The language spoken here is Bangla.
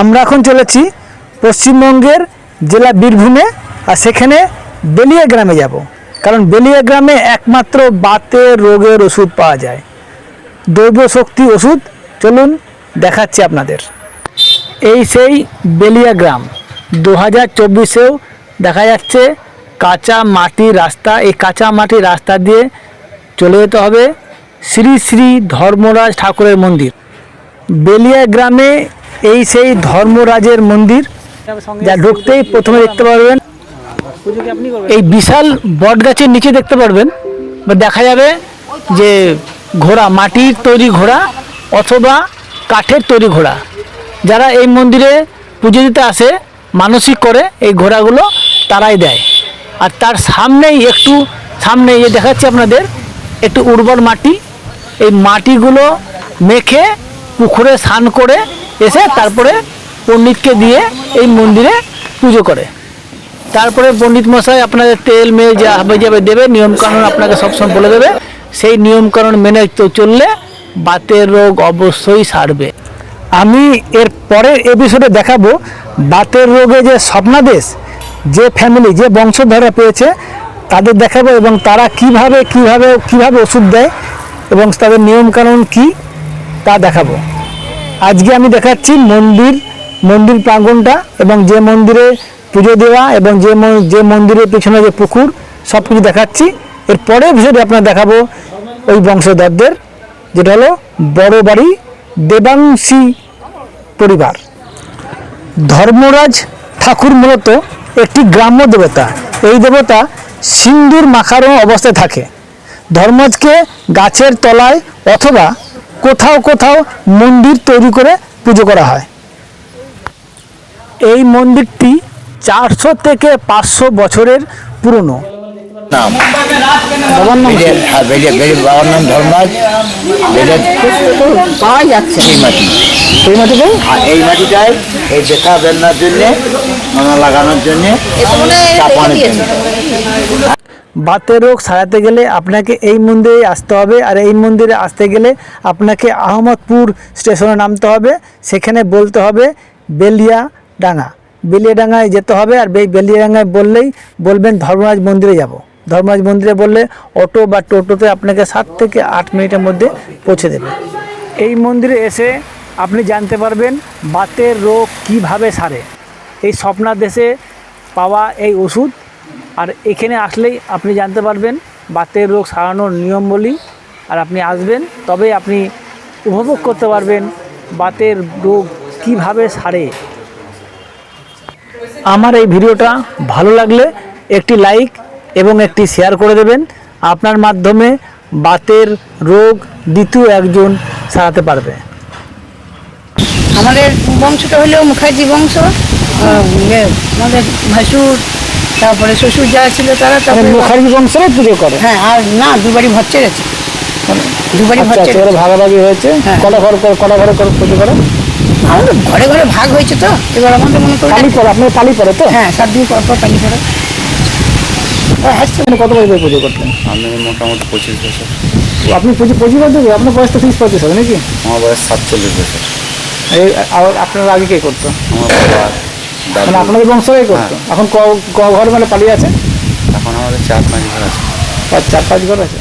আমরা এখন চলেছি পশ্চিমবঙ্গের জেলা বীরভূমে, আর সেখানে বেলিয়া গ্রামে যাব। কারণ বেলিয়া গ্রামে একমাত্র বাতের রোগের ওষুধ পাওয়া যায়। দৈব শক্তি ওষুধ, চলুন দেখাচ্ছি আপনাদের। এই সেই বেলিয়া গ্রাম দু হাজার চব্বিশেও দেখা যাচ্ছে কাঁচা মাটির রাস্তা। এই কাঁচা মাটির রাস্তা দিয়ে চলে যেতে হবে শ্রী শ্রী ধর্মরাজ ঠাকুরের মন্দির। বেলিয়া গ্রামে এই সেই ধর্মরাজের মন্দির যা ঢুকতেই প্রথমে দেখতে পারবেন। এই বিশাল বট গাছের নিচে দেখতে পারবেন। বা দেখা যাবে যে ঘোড়া, মাটির তৈরি ঘোড়া অথবা কাঠের তৈরি ঘোড়া। যারা এই মন্দিরে পুজো দিতে আসে, মানসিক করে এই ঘোড়াগুলো তারাই দেয়। আর তার সামনেই একটু, সামনে যে দেখাচ্ছি আপনাদের, একটু উর্বর মাটি। এই মাটিগুলো মেখে পুকুরে স্নান করে এসে তারপরে পণ্ডিতকে দিয়ে এই মন্দিরে পুজো করে। তারপরে পণ্ডিত মশাই আপনাদের তেল মেয়ে যা হবে যাবে দেবে, নিয়মকানুন আপনাকে সবসময় বলে দেবে। সেই নিয়মকানুন মেনে তো চললে বাতের রোগ অবশ্যই সারবে। আমি এর পরের এপিসোডে দেখাবো বাতের রোগে যে স্বপ্নাদেশ, যে ফ্যামিলি যে বংশধরা পেয়েছে, তাদের দেখাবো এবং তারা কীভাবে কীভাবে কীভাবে ওষুধ দেয় এবং তাদের নিয়মকানুন কি তা দেখাবো। আজকে আমি দেখাচ্ছি মন্দির মন্দির প্রাঙ্গনটা এবং যে মন্দিরে পুজো দেওয়া এবং যে যে মন্দিরের পেছনে যে পুকুর, সব কিছু দেখাচ্ছি। এর পরের বিষয়টি আপনার দেখাবো ওই বংশধরদের, যেটা হলো বড় বাড়ি দেবাংশী পরিবার। ধর্মরাজ ঠাকুর মূলত একটি গ্রাম্য দেবতা। এই দেবতা সিন্দুর মাখানো অবস্থায় থাকে। ধর্মরাজকে গাছের তলায় অথবা কোথাও কোথাও মন্দির তৈরি করে পুজো করা হয়। এই মন্দিরটি চারশো থেকে পাঁচশো বছরের পুরনো। নাম? বাবার নাম হ্যাঁ বেলে বেলে বাবার নাম ধর্মরাজ। বেলের পাওয়া যাচ্ছে। এই মাটি। এই মাটিতে? আর এই মাটিটাই এই দেখা বেলনার জন্যে লাগানোর জন্যে চাপানোর জন্য। বাতের রোগ সারাতে গেলে আপনাকে এই মন্দিরে আসতে হবে। আর এই মন্দিরে আসতে গেলে আপনাকে আহমদপুর স্টেশনে নামতে হবে। সেখানে বলতে হবে বেলিয়া ডাঙ্গা বেলিয়াডাঙ্গায় যেতে হবে আর এই বেলিয়াডাঙ্গায় বললেই বলবেন ধর্মরাজ মন্দিরে যাব। ধর্মরাজ মন্দিরে বললে অটো বা টোটোতে আপনাকে সাত থেকে আট মিনিটের মধ্যে পৌঁছে দেবে। এই মন্দিরে এসে আপনি জানতে পারবেন বাতের রোগ কীভাবে সারে। এই স্বপ্নাদেশে পাওয়া এই ওষুধ আর এখানে আসলেই আপনি জানতে পারবেন, বাতের রোগ সারানোর নিয়ম বলি, আর আপনি আসবেন তবে আপনি উপভোগ করতে পারবেন বাতের রোগ কীভাবে সারে। আমার এই ভিডিওটা ভালো লাগলে একটি লাইক এবং একটি শেয়ার করে দেবেন, আপনার মাধ্যমে বাতের রোগ দ্বিতীয় একজন সারাতে পারবে। আমাদের বংশটা হলো মুখার্জি বংশ আমাদের ভাসুর তারপরে শ্বশুর যারা ছিল তারা তারপরে বংশের পুজো করে? হ্যাঁ আর না দুবারই ভচ্চের আছে দুবারই আচ্ছা ভচ্চের আচ্ছা এবারে ভাগাভাগি হয়েছে? হ্যাঁ। কটা ঘর করে কটা ঘরে করে পুজো করে? আমাদের ঘরে ঘরে ভাগ হয়েছে তো। এবার আমাদের মনে করি পালি পড়ে আপনার পালি পড়ে তো? হ্যাঁ সাত দিন পর পর পানি করে আপনি কত বছর পুজো করতেন? আমি মোটামুটি পঁচিশ বছর। আপনি পুজো পঁচিশ বছর? আপনার বয়স তো তিরিশ পঁচিশ হবে নাকি? আমার বয়স সাতচল্লিশ বছর। এই আর আপনার আগে কে করতো? আমার বাবা মানে আপনাদের বংশরাই করতো এখন ক ক ঘর মানে পালিয়ে আছে? এখন আমাদের চার পাঁচ ঘর আছে। পাঁচ চার পাঁচ ঘর আছে?